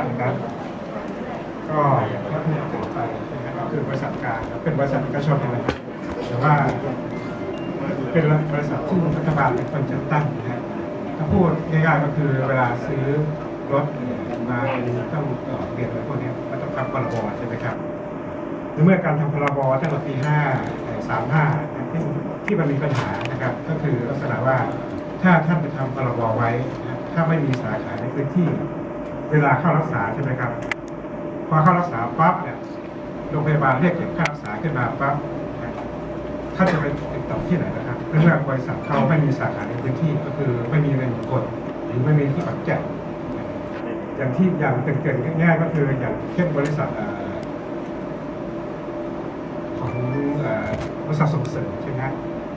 านนะครับก็อย่างที่ผมบอกไปนะครับก็คือบริษัทกลางเป็นบริษัทเอกชนนะครับแต่ว่าเป็นบริษัทที่รัฐบาลเป็นคนจัดตั้งนะครับถ้าพูดง่ายๆก็คือเวลาซื้อรถมาต้องต่อเปลี่ยนอะไรพวกนี้มันต้องทำพรบใช่ไหมครับในเมื่อการทำพรบตั้งแต่ปี5 35ที่ที่มันมีปัญหานะครับ ก็คือลักษณะว่าถ้าท่านไปทำพรบไว้ ถ้าไม่มีสาขาในพื้นที่ เวลาเข้ารักษาใช่ไหมครับ พอเข้ารักษาปั๊บเนี่ยโรงพยาบาลเรียกเก็บค่ารักษาขึ้นมาปั๊บท่านจะไปติดต่อที่ไหนนะครับเมื่อบริษัทเขาไม่มีสาขาในพื้นที่ก็คือไม่มีเงินกดหรือไม่มีที่ปักแจกอย่างที่อย่างเกิดๆง่ายๆก็คืออย่างเช่นบริษัทของบริษัทส่งเสริมใช่ไหม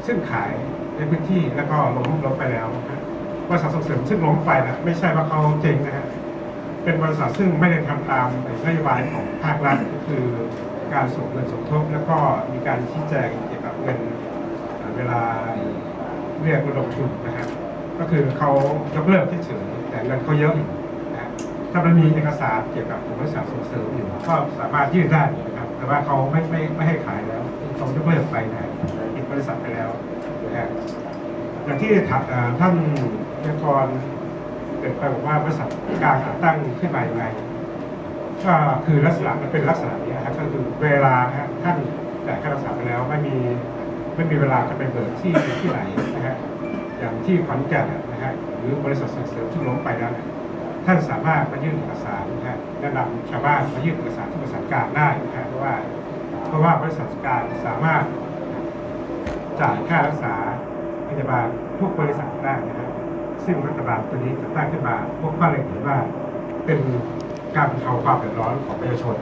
ซึ่งขายในพื้นที่แล้วก็ล้มล้มไปแล้วบริษัทส่งเสริมซึ่งล้มไปนะไม่ใช่ว่าเขาเจ๊งนะฮะ เป็นบริษัทซึ่งไม่ได้ทำตามนโยบายของภาครัฐก็คือการส่งเงินสมทบ แล้วก็มีการชี้แจงเกี่ยวกับเงินเวลาเรียกระดมทุนนะครับ ก็คือเขายกเลิกเฉยแต่เงินเขาเยอะอยู่นะถ้ามันมีเอกสารเกี่ยวกับบริษัทส่งเสริมอยู่ก็สามารถยื่นได้นะครับ แต่ว่าเขาไม่ไม่ไม่ให้ขายแล้วเขายกเลิกไปนะปิดบริษัทไปแล้วนะอย่างที่ท่านวิทยากร เกิดไปบอกว่าบริษัทกางตั้งขึ้นมาอย่างไรก็คือลักษณะมันเป็นลักษณะนี้นะครับก็คือเวลาฮะท่านจ่ายค่ารักษาไปแล้วไม่มีไม่มีเวลาจะไปเบิกที่ที่ไหนนะฮะอย่างที่ขอนแก่นนะฮะหรือบริษัทส่งเสริมที่ล้มไปแล้วท่านสามารถมายื่นเอกสารนะฮะแนะนำชาวบ้านมายื่นเอกสารที่บริษัทกางได้นะฮะเพราะว่าเพราะว่าบริษัทกางสามารถจ่ายค่ารักษาพยาบาลทุกบริษัทได้นะครับ ซึ่งรัฐบาลตัวนี้จะตั้งขึ้นมาพวกข้อเล็งเห็นว่าเป็นการบรรเทาความเดือดร้อนของประชาชน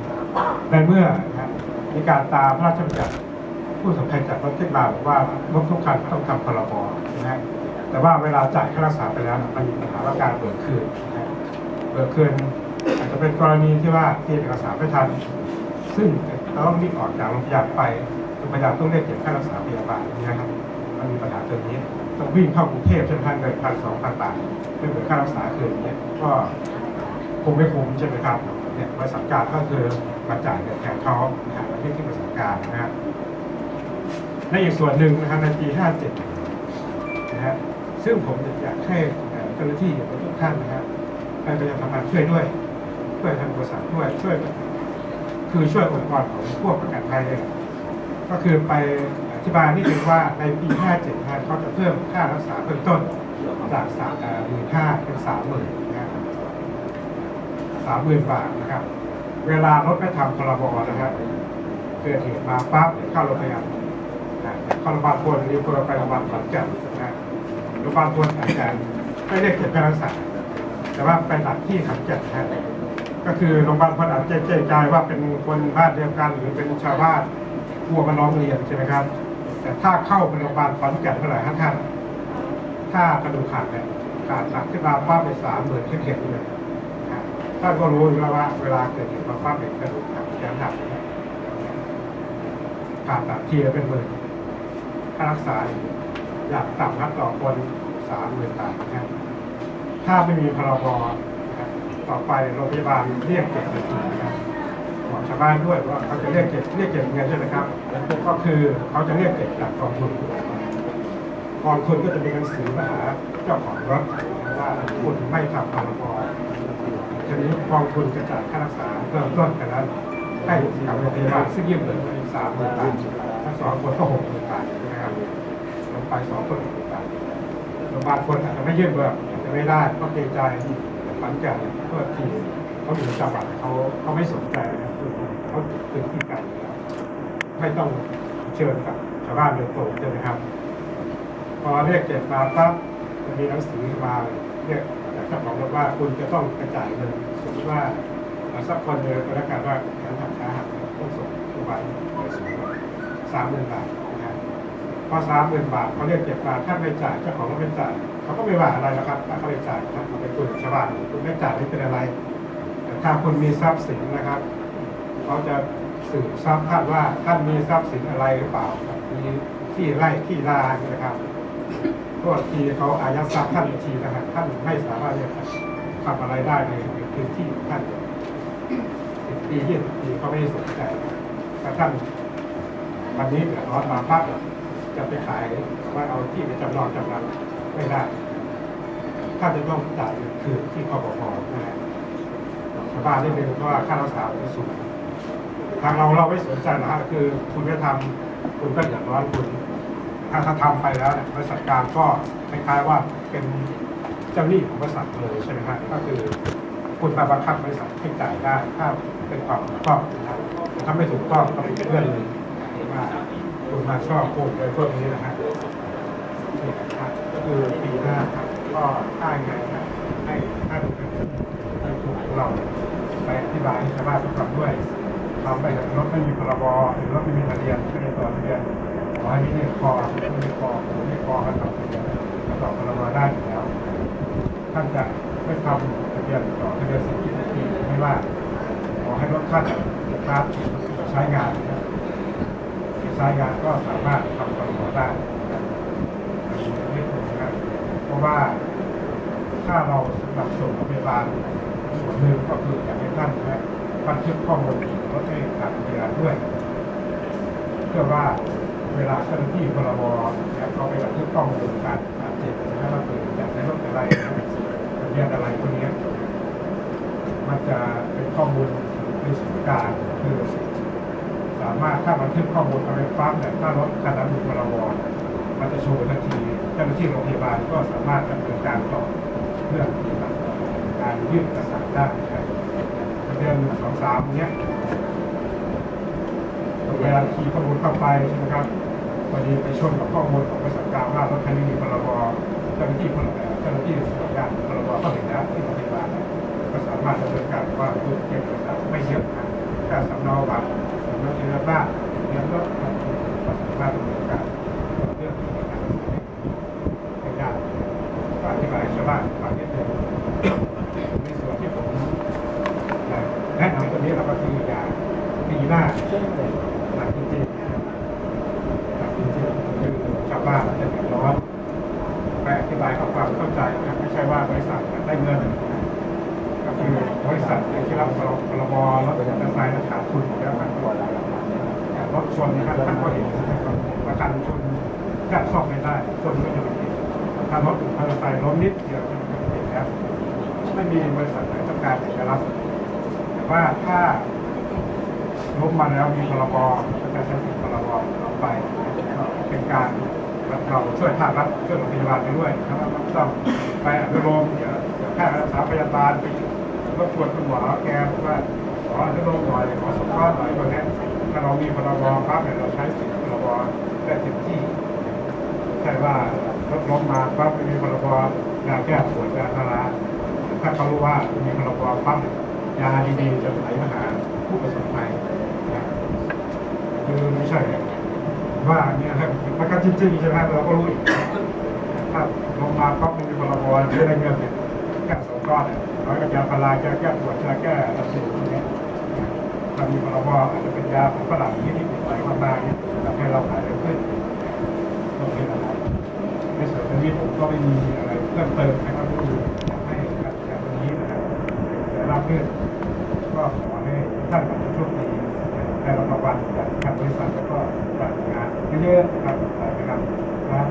ในเมื่อนะฮะมีการตามพระราชบัญญัติผู้สัมพันธ์จากรถขึ้นมาบอกว่ารถทุกคันต้องทำพรบนะฮะแต่ว่าเวลาจ่ายค่ารักษาไปแล้วมันมีปัญหาว่าการเบิกคืนเบิกคืนอาจจะเป็นกรณีที่ว่าเตรียมเอกสารไม่ทัน ซึ่งเราต้องรีบออกจากโรงพยาบาลไปโรงพยาบาลต้องเรียกเก็บค่ารักษาพยาบาลนะครับมันมีปัญหาตรงนี้ ต้องวิ่งเข้ากรุงเทพจนพันเงินพันสองพันบาทไม่เหมือนค่ารักษาคืนเงี้ยก็คงไม่คุ้มใช่ไหมครับเนี่ยบริษัทการก็คือมาจ่ายเงินแทนเขานะฮะมาที่ที่บริษัทการนะฮะในอีกส่วนหนึ่งนะครับในปี 57 นะฮะซึ่งผมอยากให้เจ้าหน้าที่ทุกท่านนะฮะไปประชาสัมพันธ์ช่วยด้วยช่วยทางบริษัทด้วยช่วย คือช่วยองค์กรของพวกประกันภัยเลยก็คือไป ธิบายนิดนึงว่าในปี 57นะเขาจะเพิ่มค่ารักษาเบื้องต้นจากสามหมื่นห้าเป็นสามหมื่นนะครับสามหมื่นบาทนะครับ เวลารถไม่ทำพรบนะครับเกิดเหตุมาปั๊บเข้าโรงพยาบาลนะเข้าโรงพยาบาลพลรีบตัวไปโรงพยาบาลขอนแก่นนะโรงพยาบาลพลอาจจะไม่ได้เก็บค่ารักษา แต่ว่าไปหลักที่ขอนแก่นนะก็คือโรงพยาบาลพลอาจจะแจ้งใจว่าเป็นคนบ้านเดียวกันหรือเป็นชาวบ้านกลัวมาร้องเรียนใช่ไหมครับ แต่ถ้าเข้าโรงพยาบาลขอนแก่นเมื่อไหร่ท่านท่าน ถ้ากระดูกขาดเนี่ยขาดหลักขึ้นมาป้าไปสามหมื่นเข็มเลยท่านก็รู้อยู่แล้วว่าเวลาเกิดเหตุมาป้าเป็นกระดูกหักแขนหักขาดตัดทีละเป็นหมื่นค่ารักษาอยากต่ำครับต่อคนสามหมื่นบาทนะถ้าไม่มีพรบนะครับต่อไปโรงพยาบาลเรียกเก็บเงินนะครับ บอกชาวบ้านด้วยว่าเขาจะเรียกเก็บเรียกเก็บเงินใช่ไหมครับก็คือเขาจะเรียกเก็บจากกองทุนกองทุนก็จะมีหนังสือมาหาเจ้าของรถว่าคุณไม่ทำพรบทีนี้กองทุนจะจ่ายค่ารักษาเริ่มต้นกันแล้วให้กับโรงพยาบาลซึ่งยืมเงินสามหมื่นบาททั้งสองคนก็หกหมื่นบาทนะครับลงไปสองคนหกหมื่นบาทโรงพยาบาลคนอาจจะไม่ยื่นเบิกอาจจะไม่ได้ก็เกรงใจฝันแก่เพื่อที่ เขาอยู่จังหวัดเขาเขาไม่สนใจนะคือเขาตื่นที่ไกลไม่ต้องเชิญกับชาวบ้านโดยตรงใช่ไหมครับ พอเรียกเก็บมาปั๊บจะมีหนังสือมาเรียกจากเจ้าของรถว่าคุณจะต้องกระจายเงินสมมติว่าสักคนเดินก็แล้วกันว่าแขนหักขาหักต้องส่งโรงพยาบาลไปสูงสามหมื่นบาทนะครับพอสามหมื่นบาทเขาเรียกเก็บมาถ้าไม่จ่ายเจ้าของรถไม่จ่ายเขาก็ไม่ว่าอะไรนะครับถ้าเขาไม่จ่ายนะครับเอาไปคุยกับชาวบ้านคุณไม่จ่ายไม่เป็นอะไร ถ้าคุณมีทรัพย์สินนะครับเขาจะสืบทรัพย์ท่านว่าท่านมีทรัพย์สินอะไรหรือเปล่าครับมีที่ไร่ที่นานะครับก็ทีเขาอายัดทรัพย์ท่านทีนะครับท่านไม่สามารถจะทำอะไรได้ในพื้นที่ท่านสิบปียี่สิบปีเขาไม่สนใจกระทั่งวันนี้เดือดร้อนมาปั๊บจะไปขายว่าเอาที่ไปจำนองจำนำไม่ได้ถ้านจะต้องจ่ายคืนที่กบพนะฮะ ชาวบ้านนิดนึงเพราะว่าค่ารักษามันสูงทางเราเราไม่สนใจนะฮะคือคุณไม่ทำคุณก็เดือดร้อนคุณ ถ้าเขาทำไปแล้วเนี่ยบริษัทกลางก็คล้ายๆว่าเป็นเจ้าหนี้ของบริษัทเลยใช่ไหมฮะก็คือคุณมาบังคับบริษัทให้จ่ายได้ถ้าเป็นความถูกต้องนะครับถ้าไม่ถูกต้องก็เป็นเรื่องเลยว่าคุณมาชอบโกงอะไรพวกนี้นะฮะก็คือปีหน้าก็ถ้างไงนะให้ถ้าดูเป็น เราไปอธิบายให้ชาวบ้านฟังด้วยทำไปกับรถไม่มีพรบหรือรถไม่มีทะเบียนไม่ได้ต่อทะเบียนขอให้มีเลขคอไม่มีคอผมไม่คอกันต่อทะเบียนก็ต่อพรบได้อยู่แล้วท่านจะไม่ทำทะเบียนต่อทะเบียนสิทธินาทีไม่ว่าขอให้รถท่านนะครับใช้งานใช้งานก็สามารถทำพรบได้ไม่ถูกนะเพราะว่าถ้าเราสำหรับส่งโรงพยาบาล นหนึ่งก็คืออยากให้ท่านนะบันทึกข้อมูลรถให้การพยาบาด้วย เพื่อว่าเวลาเจ้าหน้าที่พรบเนี่ยเขาไปบันทึกข้อมูลการบาดเจ็บนะว่าเกิดจากในรถอะไรทะเบียนอะไรพวกนี้มันจะเป็นข้อมูลในส่วนกลางคือสามารถถ้าบันทึกข้อมูลเอาไปปั๊บเนี่ยถ้ารถคันนั้นมีพรบมันจะโชว์ทันทีเจ้าหน้าที่โรงพยาบาลก็สามารถดำเนินการต่อเรื่อง การยื่นเอกสารได้นะครับเดือนสองสามเนี้ยเวลาคีย์ข้อมูลเข้าไปใช่ไหมครับพอดีไปชนกับข้อมูลของบริษัทกลางว่ารถคันนี้มีพรบเจ้าหน้าที่พลเจ้าหน้าที่ส่วนกลางพรบเข้าถึงแล้วที่โรงพยาบาลก็สามารถดำเนินการว่ารูปเก็บเอกสารไม่เยอะนะแค่สำเนาบัตรสำเนาเบียนบ้านเบียนรถก็สามารถดำเนินการเรื่องของการให้ได้ก็อธิบายให้ชาวบ้านฟังนิดนึงในส่วนที่ผมแนะนำตัวนี้เราก็คืออยากปีหน้า หนักจริงๆหนักจริงๆคือชาวบ้านจะเดือดร้อนไปอธิบายเขาความเข้า ใช่ว่าบริษัทได้เงินนะก็คือบริษัทอย่างที่รับพรบรถมอเตอร์ไซค์ขาดทุนแล้วมันก็รถชนนะครับท่านก็เห็นประกันชนแทบซ่อมไม่ได้ชนก็จะไม่ติดถ้ารถมอเตอร์ไซค์ล้มนิดเดียวมันก็ติดแล้วไม่มีบริษัทไหนต้องการจะรับแต่ว่าถ้าล้มมาแล้วมีพรบก็จะใช้สิทธิพรบต่อไปเป็นการ เราช่วยภาครัฐช่วยโรงพยาบาลไปด้วยนะครับต้องไปอนุโลมเดี๋ยวเดี๋ยวแพทย์รักษาพยาบาลไปรบกวนคุณหมอแกว่าขออนุโลมหน่อยขอสงเคราะห์หน่อยตัวนี้ถ้าเรามีพรบปั๊บเนี่ยเราใช้สิทธิพรบได้เต็มที่ใช่ว่ารถล้มมาปั๊บไม่มีพรบยาแก้ปวดยาพาราถ้าเขารู้ว่ามีพรบปั๊บยาดีๆจะไหลมาหาผู้ประสบภัยคือไม่ใช่ ว่าเนี่ยครับมันก็จริงๆใช่ไหมเราก็รู้อีกถ้าลงมาปั๊บมันมีพรบไม่ได้เงินเนี่ยแค่สองก้อนเนี่ยร้อยกับยาพาราแก้แก้ปวดยาแก้อักเสบพวกนี้ถ้ามีพรบอาจจะเป็นยาของฝรั่งนิดนิดหน่อยมากๆเนี่ยทำให้เราขายเร็วขึ้นต้องเป็นอะไรในส่วนนี้ผมก็ไม่มีอะไรเพิ่มเติมนะครับก็คือให้การจัดวันนี้นะครับได้รับเรื่องก็ขอให้ท่านโชคดีได้รับรางวัลจากทางบริษัท เยอะๆนะครับหลายนะครับนะ